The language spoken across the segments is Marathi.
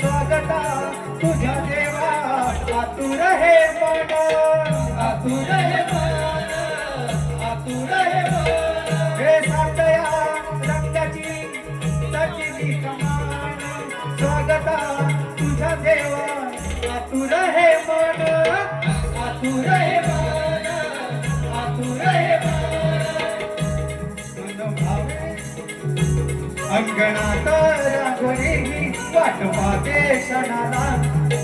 स्वागता तुझ्या देवा आतुर हे मन आतुर हे मन आतुर हे मन हे सातया रंगाची कमान स्वागता तुझ्या देवा आतुर हे मन आतुर हे मन आतुर हे मन अंगणात रांगोळी क्षणाला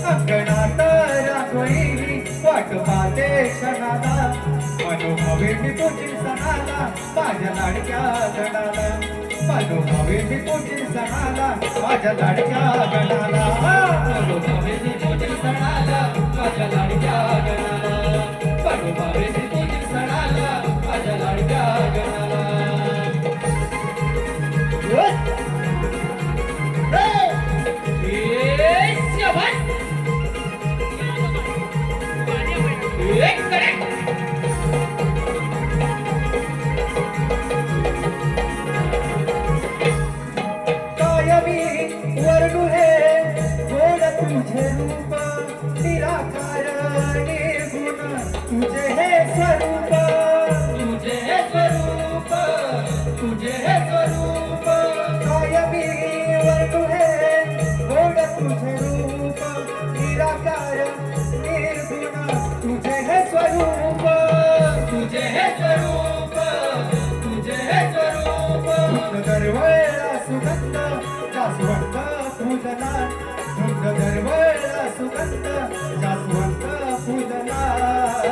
अंगणात रांगोळी वाट पाहते क्षणाला मनोभावे मी तुझी सणाला माझ्या लाडक्या गणाला मनोभावे मी तुझी सणाला माझ्या लाडक्या गणाला. वरडू हे गोड तुझे रूप निराकार निर्गुण तुझे हे स्वरूप। तुझे हे स्वरूप तुझे हे स्वरूप। कायमी वरडू हे गोड तुझे रूप निराकार निर्गुण तुझे हे स्वरूप। तुझे हे स्वरूप तुझे हे स्वरूप। दरवेळा सुगंध पूजला धुंद दरवेळा सुगंध जास्वंत पूजला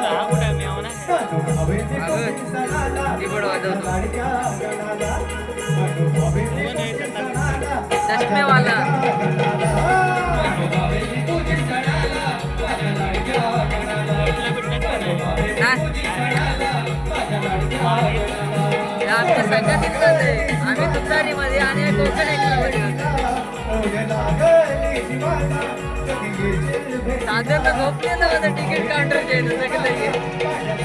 हा कुठे मी आहो ना मधु हवेची कोकिल सणाला, कीबोर्ड वाजवतो. लाडक्या गणाला. मधु हवेची कोकिल सणाला, चष्मेवाला. लाडक्या गणाला. मधु हवेची कोकिल साधं झोपले ना माझं तिकीट काउंटरचे सगळं